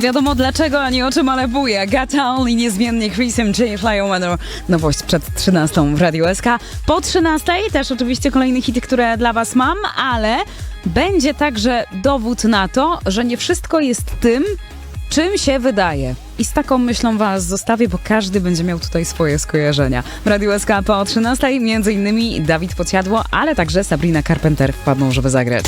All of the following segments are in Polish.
Wiadomo dlaczego, ani o czym, ale buja. Gatal i niezmiennie Chrisem J. Flyowender. Nowość przed 13 w Radio SK. Po 13 też oczywiście kolejne hity, które dla Was mam, ale będzie także dowód na to, że nie wszystko jest tym, czym się wydaje. I z taką myślą Was zostawię, bo każdy będzie miał tutaj swoje skojarzenia. W Radio SK po 13 między innymi Dawid Podsiadło, ale także Sabrina Carpenter wpadną, żeby zagrać.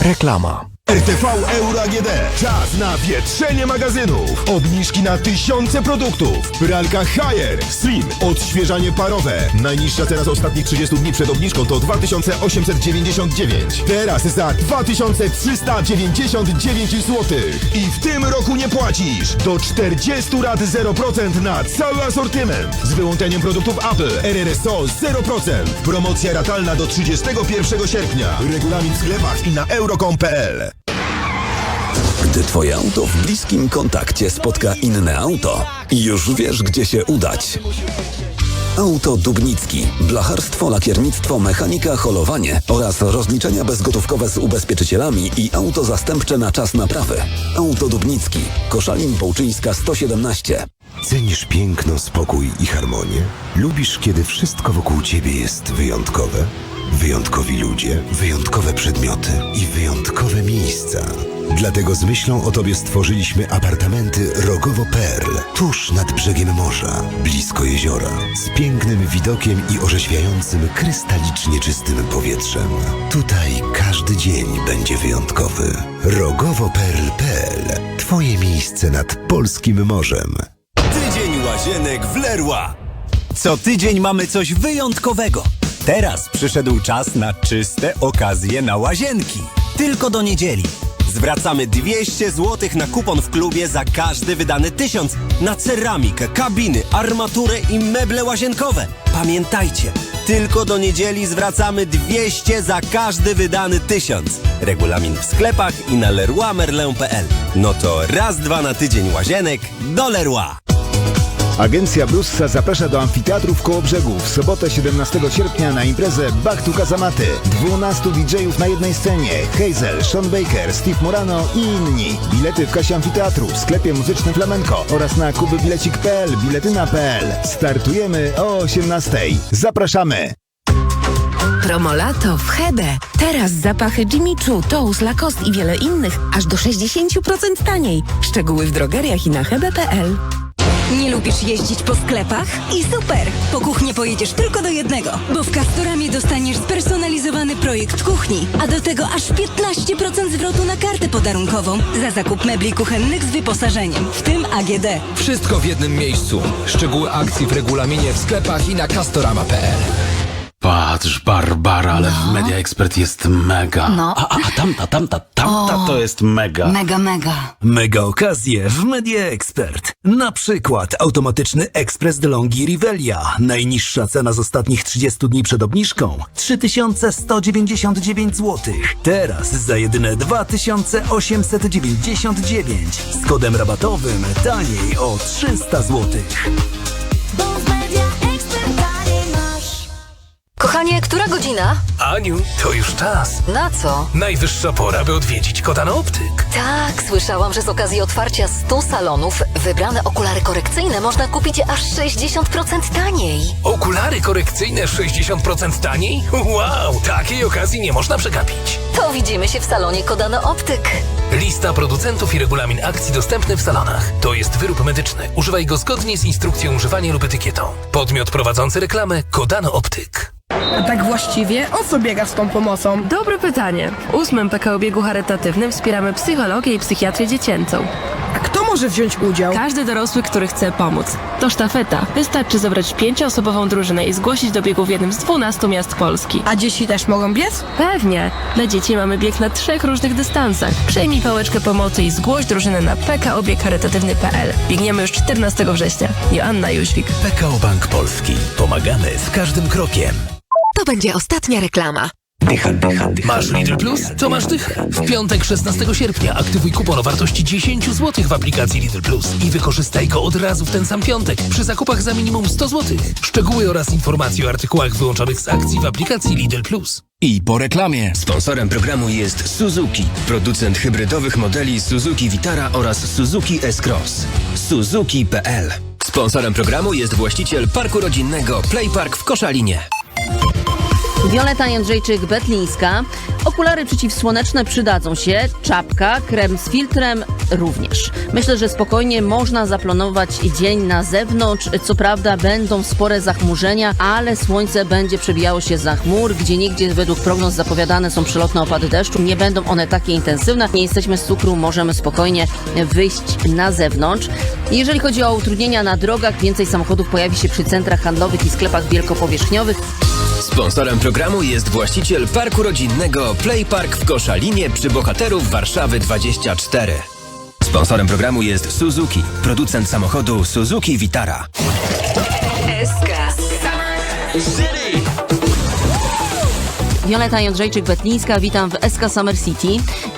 Reklama. RTV Euro AGD. Czas na wietrzenie magazynów. Obniżki na tysiące produktów. Pralka Haier Slim. Odświeżanie parowe. Najniższa cena z ostatnich 30 dni przed obniżką to 2899. Teraz za 2399 zł. I w tym roku nie płacisz. Do 40 lat 0% na cały asortyment. Z wyłączeniem produktów Apple. RRSO 0%. Promocja ratalna do 31 sierpnia. Regulamin w sklepach i na euro.com.pl. Gdy twoje auto w bliskim kontakcie spotka inne auto, już wiesz, gdzie się udać. Auto Dubnicki. Blacharstwo, lakiernictwo, mechanika, holowanie oraz rozliczenia bezgotówkowe z ubezpieczycielami i auto zastępcze na czas naprawy. Auto Dubnicki. Koszalin Połczyńska 117. Cenisz piękno, spokój i harmonię? Lubisz, kiedy wszystko wokół ciebie jest wyjątkowe? Wyjątkowi ludzie, wyjątkowe przedmioty i wyjątkowe miejsca. Dlatego z myślą o tobie stworzyliśmy apartamenty Rogowo Perl, tuż nad brzegiem morza, blisko jeziora, z pięknym widokiem i orzeźwiającym krystalicznie czystym powietrzem. Tutaj każdy dzień będzie wyjątkowy. Rogowo Perl.pl Twoje miejsce nad polskim morzem. Tydzień łazienek w Leroy. Co tydzień mamy coś wyjątkowego. Teraz przyszedł czas na czyste okazje na łazienki. Tylko do niedzieli. Zwracamy 200 zł na kupon w klubie za każdy wydany tysiąc na ceramikę, kabiny, armaturę i meble łazienkowe. Pamiętajcie, tylko do niedzieli zwracamy 200 za każdy wydany tysiąc. Regulamin w sklepach i na leroymerlin.pl. No to raz, dwa na tydzień łazienek do Leroy. Agencja Brussa zaprasza do amfiteatrów koło brzegu w sobotę 17 sierpnia na imprezę Back to Kazamaty. 12 DJ-ów na jednej scenie. Hazel, Sean Baker, Steve Morano i inni. Bilety w kasie amfiteatru, w sklepie muzycznym Flamenko oraz na kubybilecik.pl, biletyna.pl. Startujemy o 18. Zapraszamy! Promolato w Hebe. Teraz zapachy Jimmy Choo, Toast, Lacoste i wiele innych aż do 60% taniej. Szczegóły w drogeriach i na hebe.pl. Nie lubisz jeździć po sklepach? I super! Po kuchnię pojedziesz tylko do jednego, bo w Castoramie dostaniesz spersonalizowany projekt kuchni, a do tego aż 15% zwrotu na kartę podarunkową za zakup mebli kuchennych z wyposażeniem, w tym AGD. Wszystko w jednym miejscu. Szczegóły akcji w regulaminie w sklepach i na castorama.pl. Patrz, Barbara, ale w Media Expert jest mega. No. A, a, a tamta, tamta, tamta O. to jest mega. Mega, mega. Mega okazje w Media Expert. Na przykład automatyczny ekspres DeLonghi Rivelia. Najniższa cena z ostatnich 30 dni przed obniżką 3199 zł. Teraz za jedyne 2899 z kodem rabatowym taniej o 300 zł. Kochanie, która godzina? Aniu, to już czas. Na co? Najwyższa pora, by odwiedzić Kodano Optyk. Tak, słyszałam, że z okazji otwarcia 100 salonów wybrane okulary korekcyjne można kupić aż 60% taniej. Okulary korekcyjne 60% taniej? Wow, takiej okazji nie można przegapić. To widzimy się w salonie Kodano Optyk. Lista producentów i regulamin akcji dostępny w salonach. To jest wyrób medyczny. Używaj go zgodnie z instrukcją używania lub etykietą. Podmiot prowadzący reklamę Kodano Optyk. A tak właściwie o co biega z tą pomocą? Dobre pytanie. W ósmym PKO biegu charytatywnym wspieramy psychologię i psychiatrię dziecięcą. A kto może wziąć udział? Każdy dorosły, który chce pomóc. To sztafeta. Wystarczy zebrać pięcioosobową drużynę i zgłosić do biegu w jednym z 12 miast Polski. A dzieci też mogą biec? Pewnie. Dla dzieci mamy bieg na trzech różnych dystansach. Przejmij pałeczkę pomocy i zgłoś drużynę na pkobiegcharytatywny.pl. Biegniemy już 14 września. Joanna Jóźwik. PKO Bank Polski. Pomagamy z każdym krokiem. To będzie ostatnia reklama. Dycha, dycha, dycha. Masz Lidl Plus? To masz dychę. W piątek 16 sierpnia aktywuj kupon o wartości 10 zł w aplikacji Lidl Plus i wykorzystaj go od razu w ten sam piątek przy zakupach za minimum 100 zł. Szczegóły oraz informacje o artykułach wyłączonych z akcji w aplikacji Lidl Plus. I po reklamie. Sponsorem programu jest Suzuki, producent hybrydowych modeli Suzuki Vitara oraz Suzuki S-Cross. Suzuki.pl Sponsorem programu jest właściciel parku rodzinnego Playpark w Koszalinie. Wioleta Jędrzejczyk-Betlińska. Okulary przeciwsłoneczne przydadzą się, czapka, krem z filtrem również. Myślę, że spokojnie można zaplanować dzień na zewnątrz. Co prawda będą spore zachmurzenia, ale słońce będzie przebijało się za chmur, gdzie nigdzie według prognoz zapowiadane są przelotne opady deszczu. Nie będą one takie intensywne. Nie jesteśmy z cukru, możemy spokojnie wyjść na zewnątrz. Jeżeli chodzi o utrudnienia na drogach, więcej samochodów pojawi się przy centrach handlowych i sklepach wielkopowierzchniowych. Sponsorem programu jest właściciel parku rodzinnego Playpark w Koszalinie przy Bohaterów Warszawy 24. Sponsorem programu jest Suzuki, producent samochodu Suzuki Vitara. Wioleta Jędrzejczyk-Betlińska, witam w SK Summer City.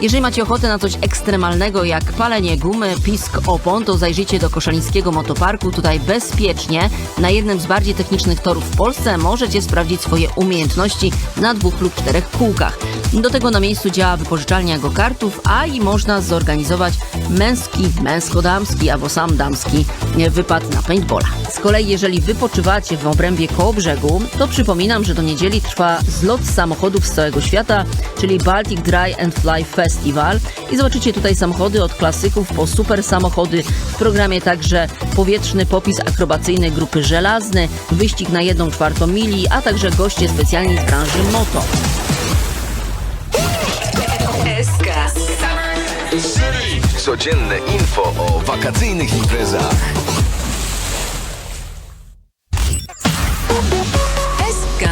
Jeżeli macie ochotę na coś ekstremalnego jak palenie gumy, pisk opon, to zajrzyjcie do Koszalińskiego Motoparku. Tutaj bezpiecznie, na jednym z bardziej technicznych torów w Polsce, możecie sprawdzić swoje umiejętności na dwóch lub czterech kółkach. Do tego na miejscu działa wypożyczalnia go-kartów, a i można zorganizować męski, męsko-damski albo sam damski wypad na paintballa. Z kolei jeżeli wypoczywacie w obrębie koło brzegu, to przypominam, że do niedzieli trwa zlot samochodów z całego świata, czyli Baltic Dry and Fly Festival i zobaczycie tutaj samochody od klasyków po super samochody. W programie także powietrzny popis akrobacyjny grupy Żelazny, wyścig na jedną czwartą mili, a także goście specjalni z branży moto. Codzienne info o wakacyjnych imprezach. SK.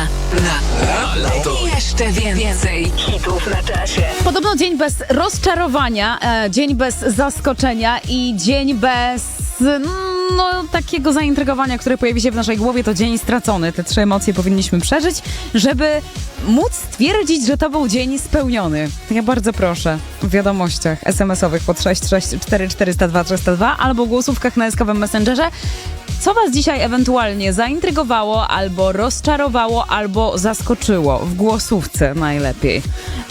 Lato. Jeszcze więcej hitów na czasie. Podobno dzień bez rozczarowania, e, dzień bez zaskoczenia i dzień bez mm, no, takiego zaintrygowania, które pojawi się w naszej głowie, to dzień stracony. Te trzy emocje powinniśmy przeżyć, żeby móc stwierdzić, że to był dzień spełniony. Ja bardzo proszę w wiadomościach SMS-owych pod 664 402 302 albo głosówkach na eskowym Messengerze. Co Was dzisiaj ewentualnie zaintrygowało, albo rozczarowało, albo zaskoczyło? W głosówce najlepiej.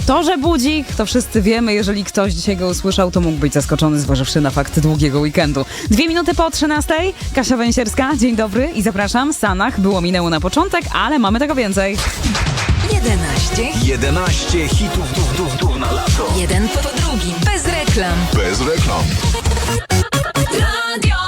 To, że budzik, to wszyscy wiemy. Jeżeli ktoś dzisiaj go usłyszał, to mógł być zaskoczony, zważywszy na fakt długiego weekendu. Dwie minuty po 13. Kasia Węsierska, dzień dobry i zapraszam. Sanach było minęło na początek, ale mamy tego więcej. 11. 11 hitów duf, duf, duf na lato. Jeden po drugim. Bez reklam. Bez reklam. Radio